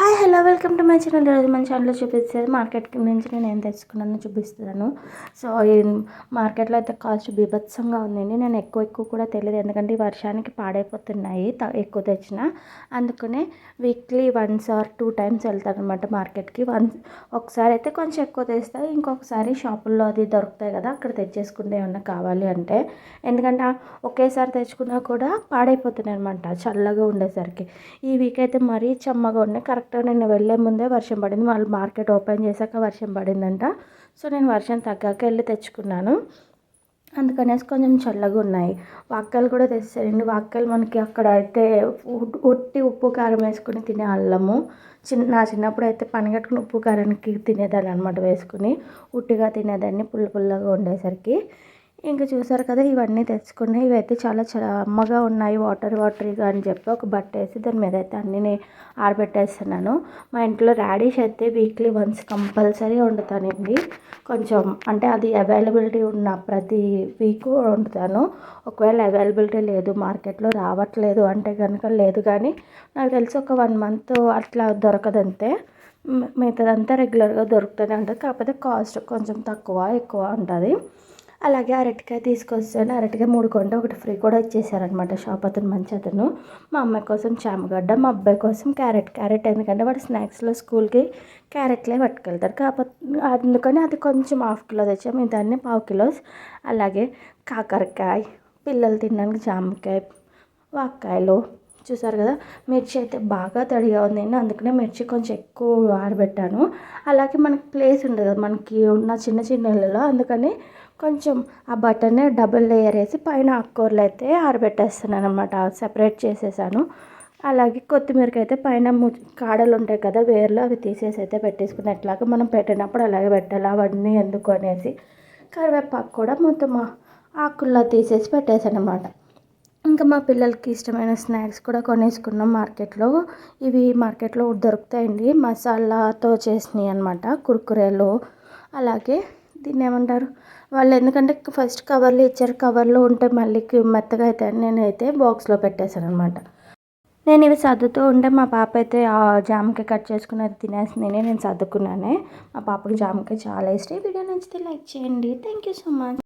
Hi hello welcome to my channel. ఈరోజు మన ఛానల్లో చూపిస్తుంది మార్కెట్ నుంచి నేను ఏం తెచ్చుకున్నానో చూపిస్తున్నాను. సో ఈ మార్కెట్లో అయితే కాస్ట్ బీభత్సంగా ఉందండి. నేను ఎక్కువ ఎక్కువ కూడా తెలియదు ఎందుకంటే ఈ వర్షానికి పాడైపోతున్నాయి ఎక్కువ తెచ్చిన. అందుకనే weekly once or two times వెళ్తాను అనమాట మార్కెట్కి వన్ ఒకసారి అయితే కొంచెం ఎక్కువ తెస్తా ఇంకొకసారి షాపుల్లో అది దొరుకుతాయి కదా అక్కడ తెచ్చేసుకుంటే ఏమన్నా కావాలి అంటే. ఎందుకంటే ఒకేసారి తెచ్చుకున్నా కూడా పాడైపోతున్నాయి అనమాట చల్లగా ఉండేసరికి. ఈ వీక్ అయితే మరీ చెమ్మగా ఉన్నాయి. కరెక్ట్ కరెక్ట్గా నేను వెళ్ళే ముందే వర్షం పడింది. వాళ్ళు మార్కెట్ ఓపెన్ చేశాక వర్షం పడిందంట. సో నేను వర్షం తగ్గాక వెళ్ళి తెచ్చుకున్నాను. అందుకనేసి కొంచెం చల్లగా ఉన్నాయి. వాక్కలు కూడా తెస్తారండి వాక్కలు మనకి అక్కడ అయితే ఉట్టి ఉప్పు కారం వేసుకుని తినే అల్లము. చిన్న నా చిన్నప్పుడు అయితే పనిగట్టుకుని ఉప్పు కారానికి తినేదాన్ని అనమాట వేసుకుని. ఉట్టిగా తినేదాన్ని పుల్ల పుల్లగా ఉండేసరికి. ఇంకా చూసారు కదా ఇవన్నీ తెచ్చుకున్నాయి ఇవైతే చాలా అమ్మగా ఉన్నాయి. వాటర్ వాటర్ అని చెప్పి ఒక బట్ట వేసి దాని మీద అయితే అన్నీ ఆరబెట్టేస్తున్నాను. మా ఇంట్లో రాడిష్ అయితే వీక్లీ వన్స్ కంపల్సరీ వండుతానండి. కొంచెం అంటే అది అవైలబిలిటీ ఉన్న ప్రతి వీక్ వండుతాను. ఒకవేళ అవైలబిలిటీ లేదు మార్కెట్లో రావట్లేదు అంటే కనుక లేదు కానీ నాకు తెలిసి ఒక వన్ మంత్ అట్లా దొరకదంతే. మిగతాదంతా రెగ్యులర్గా దొరుకుతూనే ఉంటుంది. కాకపోతే కాస్ట్ కొంచెం తక్కువ ఎక్కువ ఉంటుంది. అలాగే అరటికాయ తీసుకొస్తాను. అరటికాయ మూడు కొంటే ఒకటి ఫ్రీ కూడా ఇచ్చేసారనమాట షాప్ అతను మంచి అతను. మా అమ్మాయి కోసం చామగడ్డ మా అబ్బాయి కోసం క్యారెట్. క్యారెట్ ఎందుకంటే వాడు స్నాక్స్లో స్కూల్కి క్యారెట్లే పట్టుకెళ్తారు. కాకపోతే అందుకని అది కొంచెం హాఫ్ కిలో తెచ్చాము దాన్ని పావు కిలోస్ అలాగే కాకరకాయ పిల్లలు తినడానికి జామకాయ వాక్కాయలు. చూసారు కదా? మిర్చి అయితే బాగా తడిగా ఉందండి అందుకనే మిర్చి కొంచెం ఎక్కువ ఆడబెట్టాను అలాగే మనకి ప్లేస్ ఉండదు కదా? మనకి ఉన్న చిన్న చిన్న ఇళ్ళలో. అందుకని కొంచెం ఆ బటర్ని డబుల్ లేయర్ వేసి పైన ఆకుకూరలు అయితే ఆరబెట్టేస్తున్నాను అనమాట సెపరేట్ చేసేసాను. అలాగే కొత్తిమీరకి అయితే పైన కాడలు ఉంటాయి కదా వేర్లు అవి తీసేసి అయితే పెట్టేసుకుని ఎట్లాగా మనం పెట్టినప్పుడు అలాగే పెట్టాలి. అవన్నీ ఎందుకు అనేసి కరివేపాకు కూడా మొత్తం ఆకుల్లో తీసేసి పెట్టేశాను అనమాట ఇంకా మా పిల్లలకి ఇష్టమైన స్నాక్స్ కూడా కొనేసుకున్నాం మార్కెట్లో. ఇవి మార్కెట్లో దొరుకుతాయండి. మసాలాతో చేసినవి అనమాట కుర్కురేలు అలాగే దీన్ని ఏమంటారు వాళ్ళు ఎందుకంటే ఫస్ట్ కవర్లు ఇచ్చారు. కవర్లో ఉంటే మళ్ళీ మెత్తగా అవుతాయని నేనైతే బాక్స్లో పెట్టేశాను అనమాట నేను ఇవి సర్దుతూ ఉంటే మా పాప అయితే ఆ జామకాయ కట్ చేసుకుని అది తినేసింది. నేను సర్దుకున్నానే. మా పాపకి జామకాయ చాలా ఇష్టం. ఈ వీడియో నచ్చితే లైక్ చేయండి. Thank you so much.